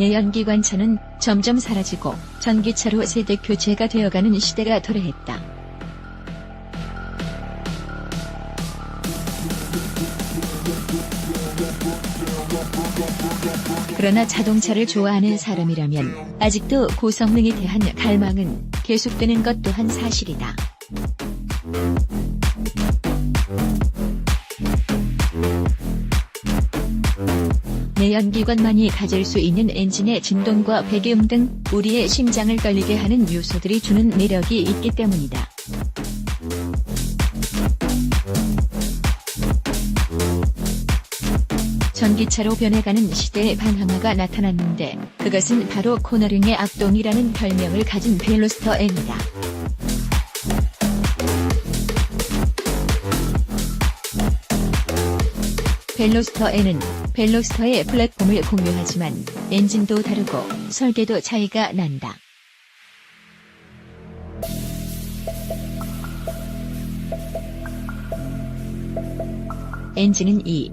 내연기관차는 점점 사라지고 전기차로 세대 교체가 되어가는 시대가 도래했다. 그러나 자동차를 좋아하는 사람이라면 아직도 고성능에 대한 갈망은 계속되는 것 또한 사실이다. 연기관만이 가질 수 있는 엔진의 진동과 배기음 등 우리의 심장을 떨리게 하는 요소들이 주는 매력이 있기 때문이다. 전기차로 변해가는 시대의 반항아가 나타났는데 그것은 바로 코너링의 악동이라는 별명을 가진 벨로스터 N이다. 벨로스터 N은 벨로스터의 플랫폼을 공유하지만 엔진도 다르고 설계도 차이가 난다. 엔진은 이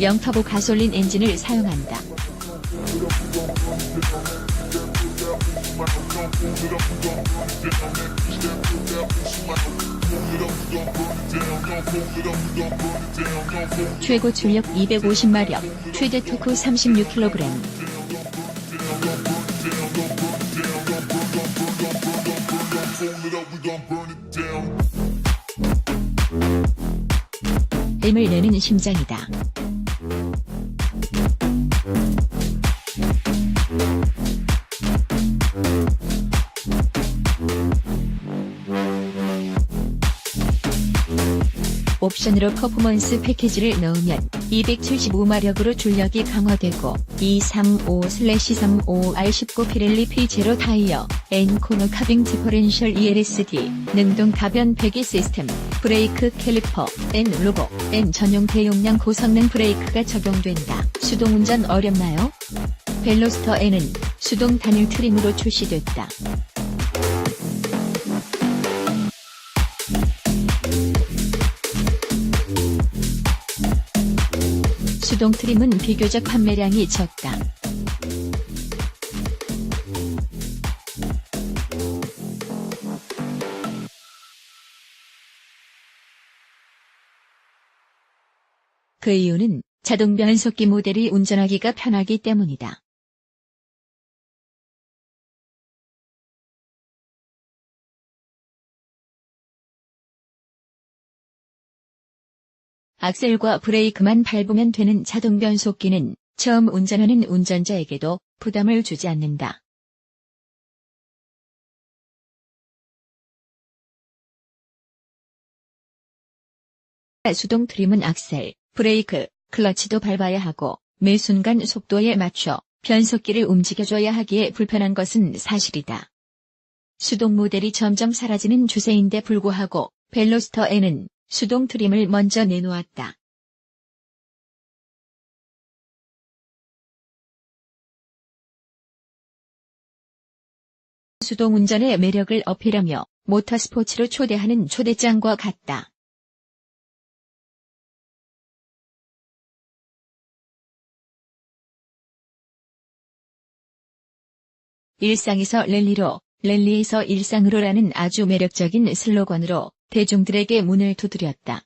영터보 가솔린 엔진을 사용한다. 최고 출력 250마력, 최대 토크 36kg. 힘을 내는 심장이다. 옵션으로 퍼포먼스 패키지를 넣으면 275마력으로 출력이 강화되고 235-35R19 피렐리 P0 타이어, N코너 카빙 디퍼렌셜 ELSD, 능동 가변 배기 시스템, 브레이크 캘리퍼, N 로고, N 전용 대용량 고성능 브레이크가 적용된다. 수동 운전 어렵나요? 벨로스터 N은 수동 단일 트림으로 출시됐다. 수동 트림은 비교적 판매량이 적다. 그 이유는 자동 변속기 모델이 운전하기가 편하기 때문이다. 악셀과 브레이크만 밟으면 되는 자동 변속기는 처음 운전하는 운전자에게도 부담을 주지 않는다. 수동 트림은 악셀, 브레이크, 클러치도 밟아야 하고 매 순간 속도에 맞춰 변속기를 움직여줘야 하기에 불편한 것은 사실이다. 수동 모델이 점점 사라지는 추세인데 불구하고 벨로스터 N은 수동 트림을 먼저 내놓았다. 수동 운전의 매력을 어필하며 모터스포츠로 초대하는 초대장과 같다. 일상에서 랠리로, 랠리에서 일상으로라는 아주 매력적인 슬로건으로 대중들에게 문을 두드렸다.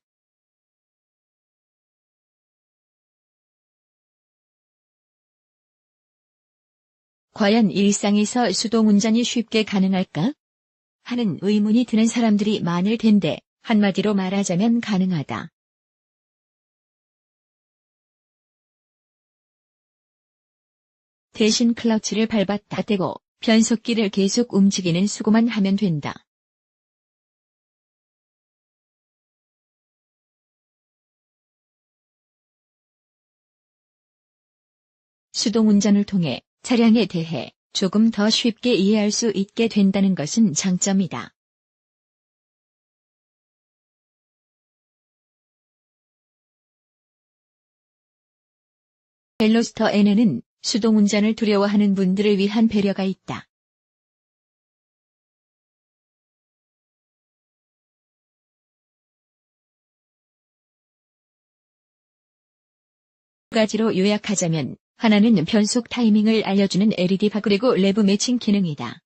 과연 일상에서 수동운전이 쉽게 가능할까? 하는 의문이 드는 사람들이 많을 텐데, 한마디로 말하자면 가능하다. 대신 클러치를 밟았다 떼고 변속기를 계속 움직이는 수고만 하면 된다. 수동 운전을 통해 차량에 대해 조금 더 쉽게 이해할 수 있게 된다는 것은 장점이다. 벨로스터 N에는 수동 운전을 두려워하는 분들을 위한 배려가 있다. 두 가지로 요약하자면 하나는 변속 타이밍을 알려주는 LED 바 그리고 레브 매칭 기능이다.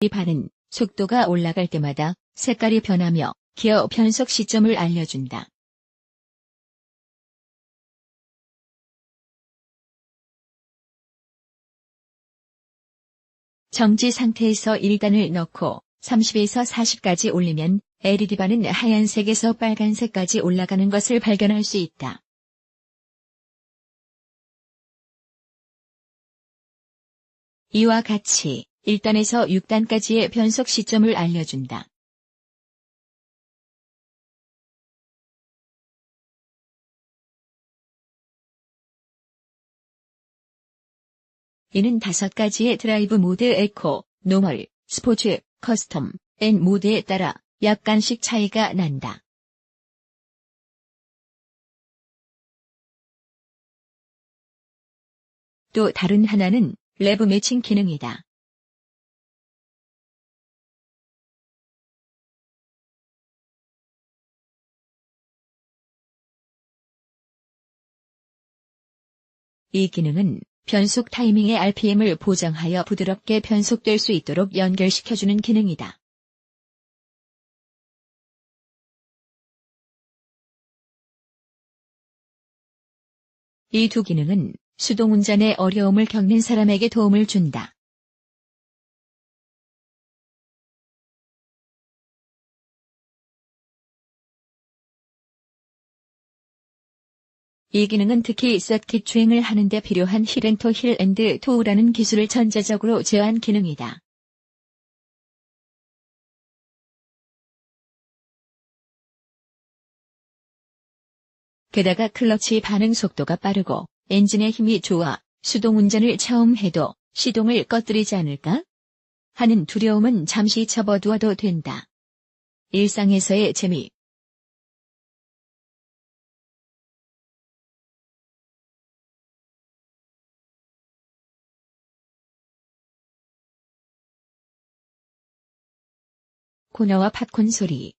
이 바는 속도가 올라갈 때마다 색깔이 변하며 기어 변속 시점을 알려준다. 정지 상태에서 1단을 넣고 30에서 40까지 올리면 LED바는 하얀색에서 빨간색까지 올라가는 것을 발견할 수 있다. 이와 같이 1단에서 6단까지의 변속 시점을 알려준다. 이는 다섯 가지의 드라이브 모드 에코, 노멀, 스포츠, 커스텀, N 모드에 따라 약간씩 차이가 난다. 또 다른 하나는 레브 매칭 기능이다. 이 기능은 변속 타이밍의 RPM을 보장하여 부드럽게 변속될 수 있도록 연결시켜주는 기능이다. 이 두 기능은 수동 운전에 어려움을 겪는 사람에게 도움을 준다. 이 기능은 특히 서킷 주행을 하는데 필요한 힐앤토 힐앤드 토우라는 기술을 전자적으로 제어한 기능이다. 게다가 클러치 반응 속도가 빠르고 엔진의 힘이 좋아 수동 운전을 처음 해도 시동을 꺼뜨리지 않을까? 하는 두려움은 잠시 접어두어도 된다. 일상에서의 재미, 코너와 팝콘 소리.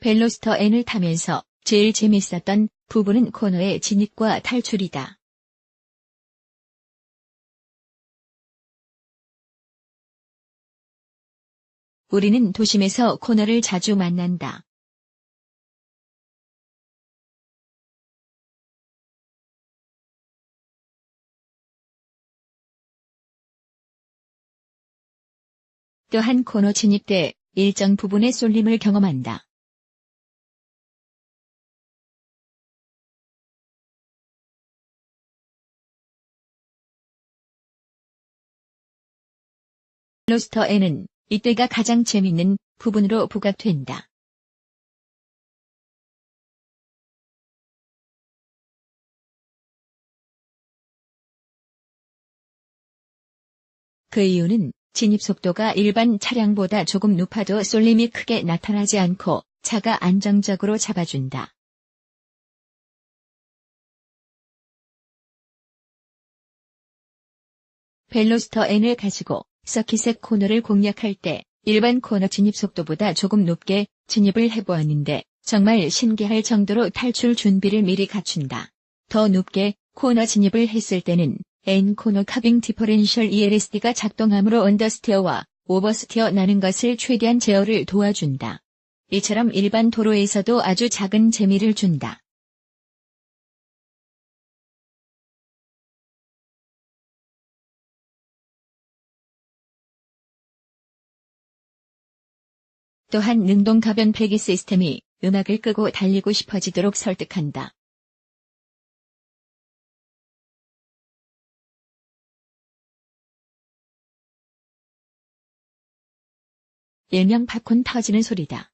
벨로스터 N을 타면서 제일 재밌었던 부분은 코너의 진입과 탈출이다. 우리는 도심에서 코너를 자주 만난다. 또한 코너 진입 때 일정 부분의 쏠림을 경험한다. 로스터에는 이때가 가장 재밌는 부분으로 부각된다. 그 이유는 진입 속도가 일반 차량보다 조금 높아도 쏠림이 크게 나타나지 않고 차가 안정적으로 잡아준다. 벨로스터 N을 가지고 서킷의 코너를 공략할 때 일반 코너 진입 속도보다 조금 높게 진입을 해보았는데 정말 신기할 정도로 탈출 준비를 미리 갖춘다. 더 높게 코너 진입을 했을 때는 N코너 카빙 디퍼렌셜 ELSD가 작동하므로 언더스티어와 오버스티어 나는 것을 최대한 제어를 도와준다. 이처럼 일반 도로에서도 아주 작은 재미를 준다. 또한 능동 가변 폐기 시스템이 음악을 끄고 달리고 싶어지도록 설득한다. 일명 팝콘 터지는 소리다.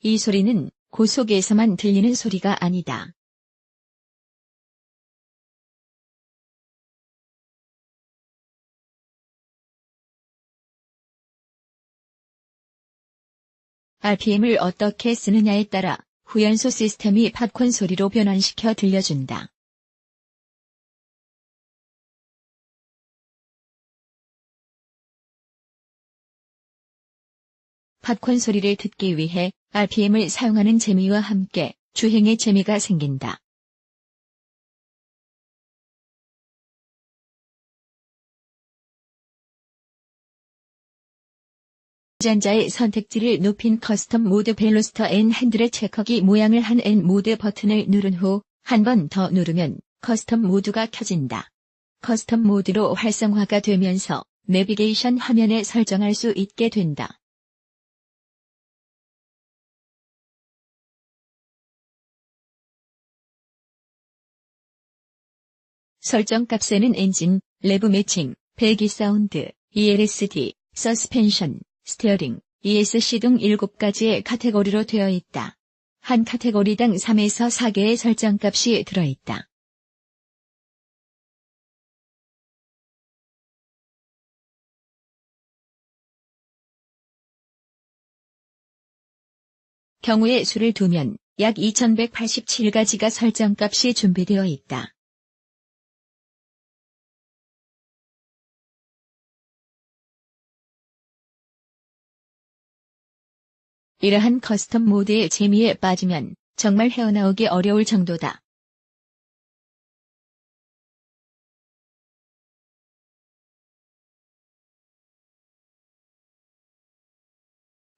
이 소리는 고속에서만 들리는 소리가 아니다. RPM을 어떻게 쓰느냐에 따라 후연소 시스템이 팝콘 소리로 변환시켜 들려준다. 팝콘 소리를 듣기 위해 RPM을 사용하는 재미와 함께 주행의 재미가 생긴다. 유전자의 선택지를 높인 커스텀 모드 벨로스터 N 핸들의 체커기 모양을 한 N 모드 버튼을 누른 후 한 번 더 누르면 커스텀 모드가 켜진다. 커스텀 모드로 활성화가 되면서 내비게이션 화면에 설정할 수 있게 된다. 설정 값에는 엔진, 레브 매칭, 배기 사운드, ELSD, 서스펜션, 스티어링, ESC 등 7가지의 카테고리로 되어 있다. 한 카테고리당 3에서 4개의 설정값이 들어있다. 경우의 수를 두면 약 2187가지가 설정값이 준비되어 있다. 이러한 커스텀 모드의 재미에 빠지면 정말 헤어나오기 어려울 정도다.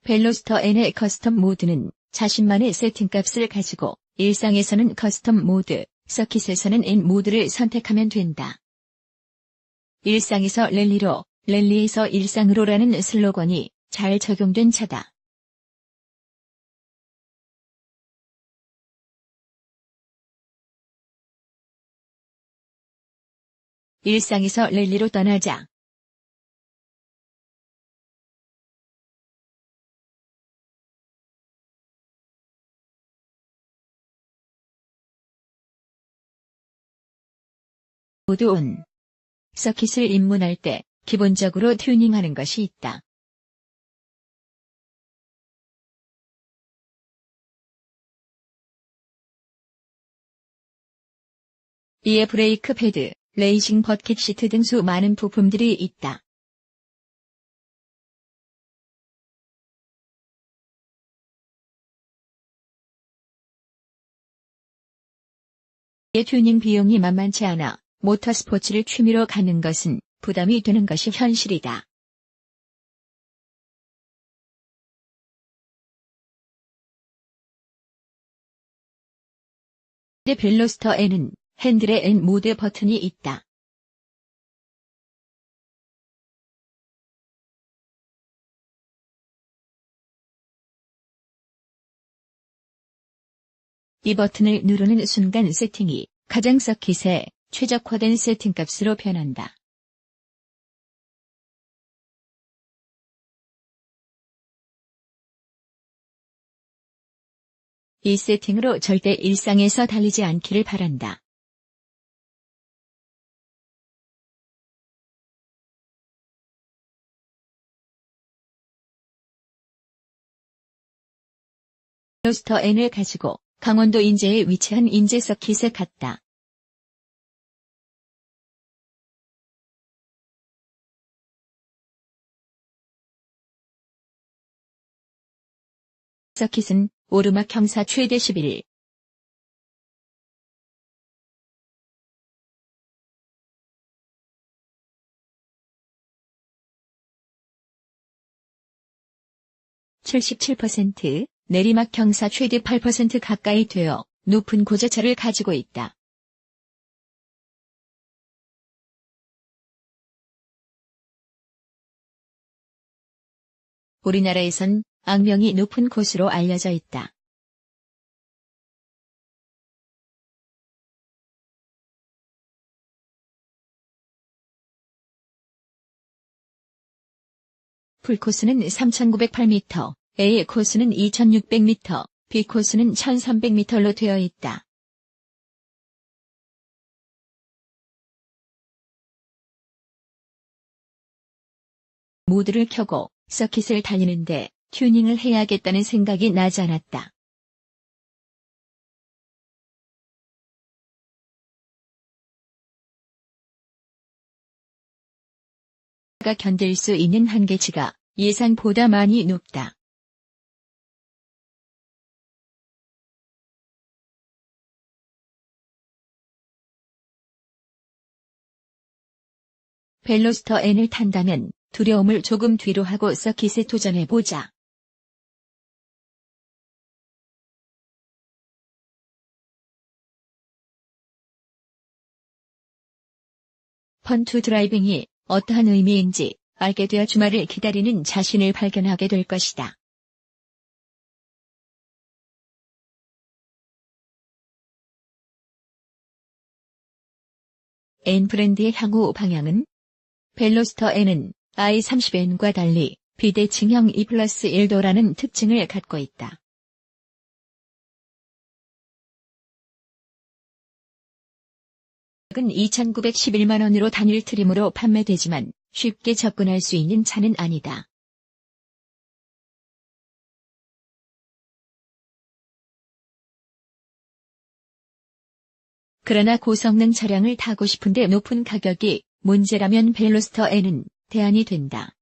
벨로스터 N의 커스텀 모드는 자신만의 세팅값을 가지고 일상에서는 커스텀 모드, 서킷에서는 N 모드를 선택하면 된다. 일상에서 랠리로, 랠리에서 일상으로라는 슬로건이 잘 적용된 차다. 일상에서 랠리로 떠나자. 모두 온. 서킷을 입문할 때 기본적으로 튜닝하는 것이 있다. 이에 브레이크 패드, 레이싱 버킷 시트 등 수많은 부품들이 있다. 이 튜닝 비용이 만만치 않아 모터스포츠를 취미로 가는 것은 부담이 되는 것이 현실이다. 벨로스터에는 핸들에 N 모드 버튼이 있다. 이 버튼을 누르는 순간 세팅이 가장 서킷에 최적화된 세팅값으로 변한다. 이 세팅으로 절대 일상에서 달리지 않기를 바란다. 로스터 N을 가지고 강원도 인제에 위치한 인제 서킷에 갔다. 서킷은 오르막 경사 최대 11. (77%) 내리막 경사 최대 8% 가까이 되어 높은 고저차를 가지고 있다. 우리나라에선 악명이 높은 곳으로 알려져 있다. 풀코스는 3,908m, A 코스는 2600m, B 코스는 1300m로 되어 있다. 모드를 켜고 서킷을 다니는데 튜닝을 해야겠다는 생각이 나지 않았다. 가 견딜 수 있는 한계치가 예상보다 많이 높다. 벨로스터 N을 탄다면 두려움을 조금 뒤로 하고 서킷에 도전해보자. 펀투 드라이빙이 어떠한 의미인지 알게 되어 주말을 기다리는 자신을 발견하게 될 것이다. N 브랜드의 향후 방향은 벨로스터 N은 i30N과 달리 비대칭형 2 플러스 1도라는 특징을 갖고 있다. 은 2,911만원으로 단일 트림으로 판매되지만 쉽게 접근할 수 있는 차는 아니다. 그러나 고성능 차량을 타고 싶은데 높은 가격이 문제라면 벨로스터 N은 대안이 된다.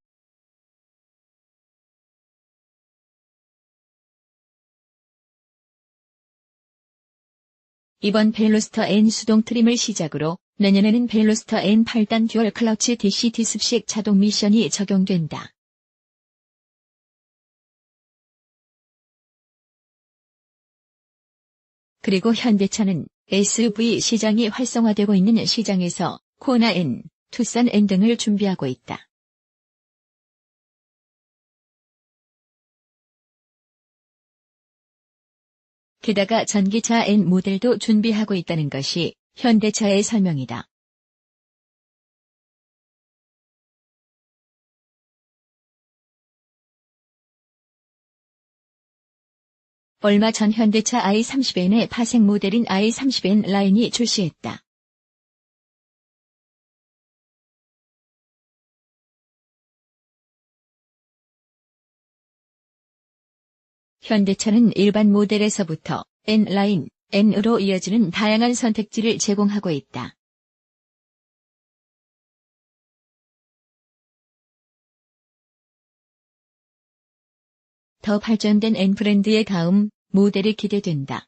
이번 벨로스터 N 수동 트림을 시작으로 내년에는 벨로스터 N 8단 듀얼 클러치 DC 디습식 자동 미션이 적용된다. 그리고 현대차는 SUV 시장이 활성화되고 있는 시장에서 코나 N, 투싼 N 등을 준비하고 있다. 게다가 전기차 N 모델도 준비하고 있다는 것이 현대차의 설명이다. 얼마 전 현대차 i30n의 파생 모델인 i30n 라인이 출시했다. 현대차는 일반 모델에서부터 N라인, N으로 이어지는 다양한 선택지를 제공하고 있다. 더 발전된 N 브랜드의 다음 모델이 기대된다.